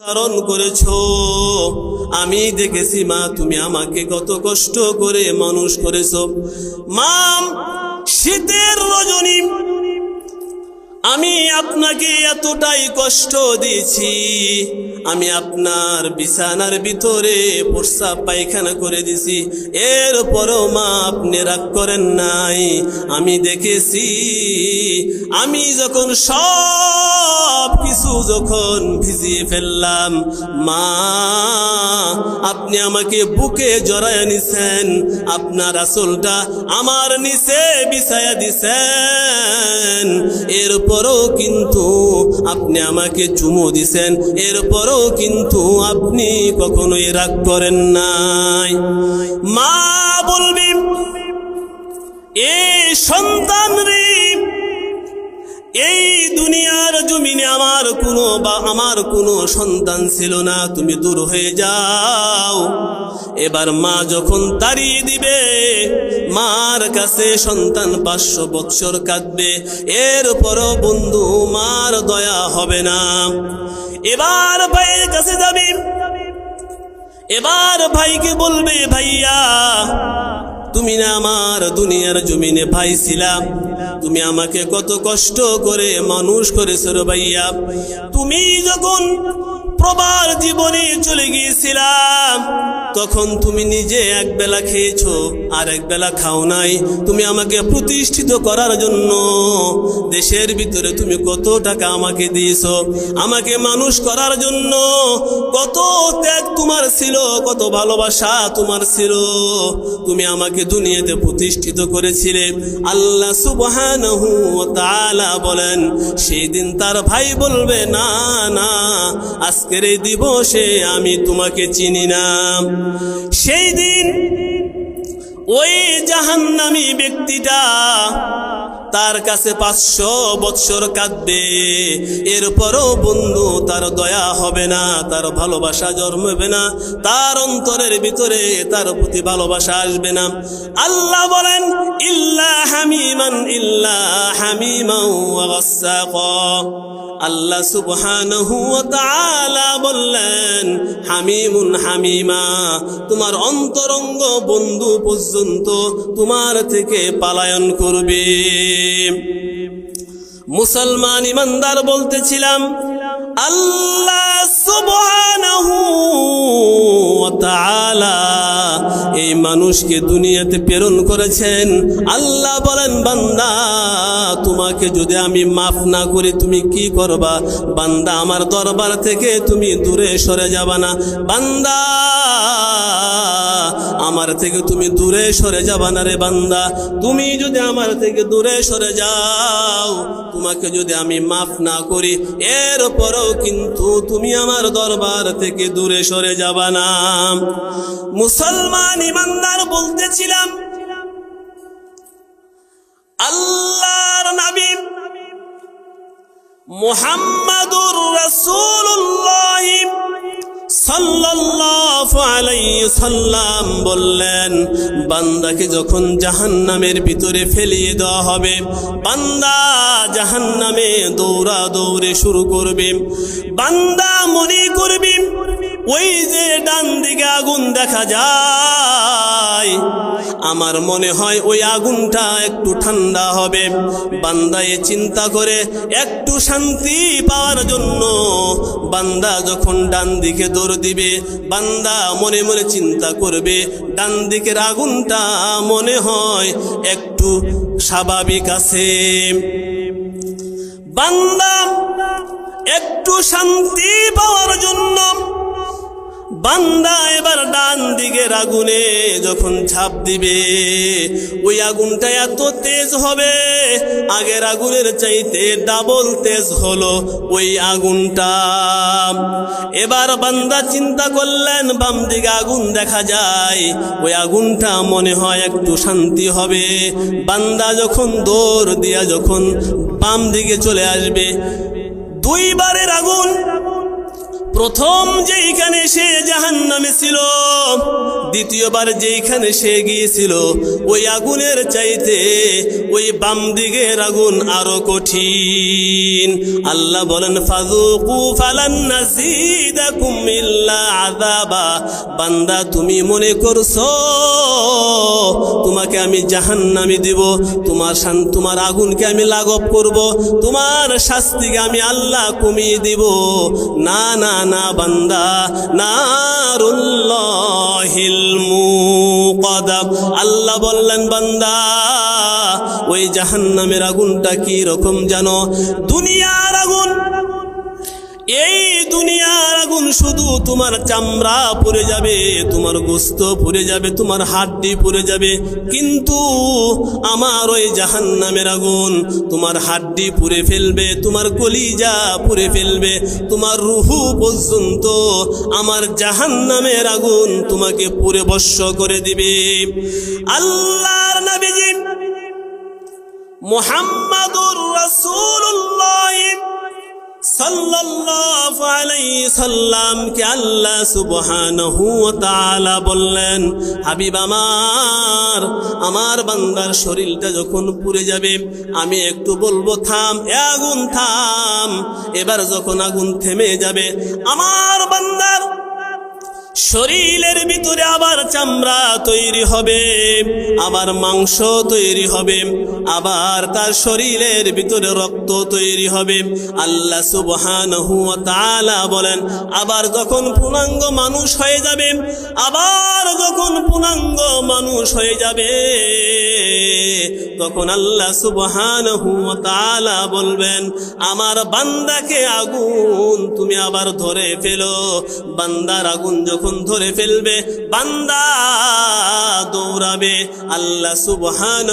ধারণ করেছ। আমি দেখেছি মা, তুমি আমাকে কত কষ্ট করে মানুষ করেছ। মাম, শীতের রজনী, আমি আপনাকে এতটাই কষ্ট দিয়েছি। আমি আপনার বিছানার ভিতরে প্রস্রাব পায়খানা করে দিছি। এরপরও মা আপনি রাগ করেন নাই। আমি দেখেছি, আমি যখন সব কিছু যখন ভিজিয়ে ফেললাম, মা, আপনি আমাকে বুকে জড়ায় নিছেন, আপনার আসলটা আমার নিচে বিছায়া দিছেন। এরপরও কিন্তু আপনি আমাকে চুমো দিছেন। এরপরও কিন্তু আপনি কখনোই রাগ করেন নাই। মা বলবি এ সন্তান রে এই দুনিয়ার জমিনে আমার কোনো বা আমার কোনো সন্তান ছিল না, তুমি দূর হয়ে যাও। এবার মা যখন তাড়িয়ে দিবে, মার কাছে সন্তান পাঁচশো বৎসর কাঁদবে এরপরও বন্ধু মার দয়া হবে না। এবার ভাইয়ের কাছে যাবে, এবার ভাইকে বলবে, ভাইয়া তুমি না আমার দুনিয়ার জমিনে পাইছিলাম তুমি আমাকে কত কষ্ট করে মানুষ করেছ ভাইয়া। তুমি যখন প্রবার জীবনে চলে গিয়েছিলাম তখন তুমি নিজে এক বেলা খেয়েছো আর এক বেলা খাও নাই। তুমি আমাকে প্রতিষ্ঠিত করার জন্য দেশের ভিতরে তুমি কত টাকা আমাকে দিয়েছ, আমাকে মানুষ করার জন্য কত ত্যাগ তোমার ছিল, কত ভালোবাসা তোমার ছিল। তুমি আমাকে দুনিয়াতে প্রতিষ্ঠিত করেছিলে। আল্লাহ সুবহানাহু ওয়া বলেন সেই দিন তার ভাই বলবে, না না, আজকের এই দিবসে আমি তোমাকে চিনি না। সেই দিন ওই জাহান্নামী ব্যক্তিটা তার কাছে পাঁচশো বৎসর কাঁদবে। এরপরও বন্ধু, তার দয়া হবে না, তার ভালোবাসা জন্মবে না, তার অন্তরের ভিতরে তার প্রতি ভালোবাসা আসবে না। আল্লাহ বলেন, ইল্লা হামিমান ইল্লা হামিমান ওয়া আল্লাহ সুবহানাহু তাআলা বললেন, হামিমুন হামিমা, তোমার অন্তরঙ্গ বন্ধু পর্যন্ত তোমার থেকে পালায়ন করবে। মুসলমান ইমানদার বলতেছিলাম আল্লাহ সুবহানাহু এই মানুষকে দুনিয়াতে প্রেরণ করেছেন। আল্লাহ বলেন, বান্দা, তোমাকে যদি আমি মাফ না করি, তুমি কি করবা? বান্দা, আমার দরবার থেকে তুমি দূরে সরে যাবা না। বান্দা, আমার থেকে তুমি দূরে সরে যাবা না রে বান্দা। তুমি যদি আমার থেকে দূরে সরে যাও, তোমাকে যদি আমি মাফ না করি এরপরেও কিন্তু তুমি আমার দরবার থেকে দূরে সরে যাবা না। মুসলমান ইমানদার বলতেছিলাম, আল্লাহর নবী মুহাম্মাদুর রাসূলুল্লাহ সাল্লাল্লাহু আলাইহি সাল্লাম বললেন, বান্দাকে যখন জাহান্নামের ভিতরে ফেলিয়ে দেওয়া হবে, বান্দা জাহান্নামে দৌড়া দৌড়ে শুরু করবে, বান্দা মনে করবে ওই যে ডান দিকে আগুন দেখা যায়, আমার মনে হয় ওই আগুনটা একটু ঠান্ডা হবে। বান্দায় চিন্তা করে একটু শান্তি পাওয়ার জন্য বান্দা যখন ডান দিকে দৌড় দিবে, বান্দা মনে মনে চিন্তা করবে, ডান দিকের আগুনটা মনে হয় একটু স্বাভাবিক আছে। বান্দা একটু শান্তি পাওয়ার জন্য বান্দা এবার ডান দিকের আগুনে যখন ঝাঁপ দিবে, ওই আগুনটা এত তেজ হবে, আগের আগুনের চাইতে ডাবল তেজ হলো ওই আগুনটা। এবার বান্দা চিন্তা করলেন, বাম দিকে আগুন দেখা যায়, ওই আগুনটা মনে হয় একটু শান্তি হবে। বান্দা যখন দৌড় দিয়া যখন বাম দিকে চলে আসবে, দুইবারের আগুন প্রথম যেইখানে সে জাহান নামে ছিল দ্বিতীয়বার যেইখানে সে গিয়েছিল, ওই আগুনের চাইতে ওই বাম দিকের আগুন আরও কঠিন। আল্লাহ বলেন ফাজুকু ফালান নাজিদাকুম ইল্লা বান্দা, তুমি মনে করছ, তোমাকে আমি জাহান্নামে দিব, তোমার তোমার আগুনকে আমি লাঘব করব, তোমার শাস্তিকে আমি আল্লাহ কমিয়ে দিব। না না না, বান্দা, নারুল্লাহিল আল্লাহ বললেন বান্দা ওই জাহান্নামের আগুনটা কি রকম জানো? দুনিয়ার আগুন। এই শুধু তোমার চামড়া পুড়ে যাবে, তোমার গোস্ত পুড়ে যাবে, তোমার হাড্ডি পুড়ে যাবে। কিন্তু আমার ওই জাহান্নামের আগুন তোমার হাড্ডি পুড়ে ফেলবে, তোমার কলিজা পুড়ে ফেলবে, তোমার রুহু পর্যন্ত আমার জাহান্নামের আগুন তোমাকে পুরে বর্ষ করে দিবে। আল্লাহর নবীজি মুহাম্মাদুর আলাইহি সাল্লামকে আল্লাহ তাআলা বললেন, হাবিব আমার আমার বান্দার শরীরটা যখন পুড়ে যাবে, আমি একটু বলব, থাম, এ আগুন, থাম। এবার যখন আগুন থেমে যাবে, আমার বান্দার শরীরের ভিতরে আবার চামড়া তৈরি হবে, আবার মাংস তৈরি হবে, আবার তার শরীরের ভিতরে রক্ত তৈরি হবে। আল্লাহ তাআলা বলেন, আবার যখন পূর্ণাঙ্গ মানুষ হয়ে যাবে, আবার যখন পূর্ণাঙ্গ মানুষ হয়ে যাবে, তখন আল্লাহ তাআলা বলবেন, আমার বান্দাকে আগুন তুমি আবার ধরে ফেলো। বান্দার আগুন যখন ধরে ফেলবে বান্দা দৌড়াবে। আল্লাহ সুবহান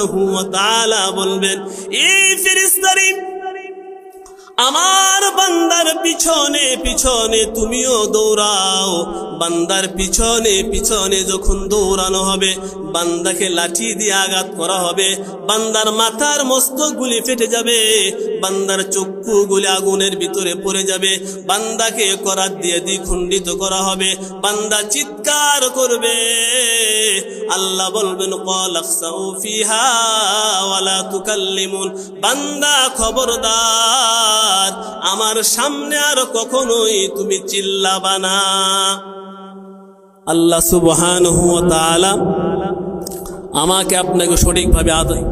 বলবেন এই ফেরেশতারি আমার বান্দার পিছনে পিছনে তুমিও দৌড়াও। বান্দার পিছনে পিছনে যখন দৌড়ানো হবে, বান্দাকে লাঠি দিয়ে আঘাত করা হবে, বান্দার মাথার মস্তকগুলি ফেটে যাবে, বান্দার চক্ষুগুলি আগুনের ভিতরে পড়ে যাবে, বান্দাকে করাত দিয়ে দ্বিখণ্ডিত করা হবে, বান্দা চিৎকার করবে। আল্লাহ বলবেন কলাকসাউ ফিহা ওয়ালা তুকাল্লিমুন। বান্দা খবরদার। আমার সামনে আর কখনোই তুমি চিল্লাবা না। আল্লাহ সুবহানাহু ওয়া আমাকে আপনাকে সঠিকভাবে আদায়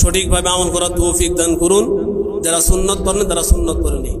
সঠিকভাবে আমল করা তৌফিক দান করুন। যারা সুন্নত করেন, তারা সুন্নত করে নিন।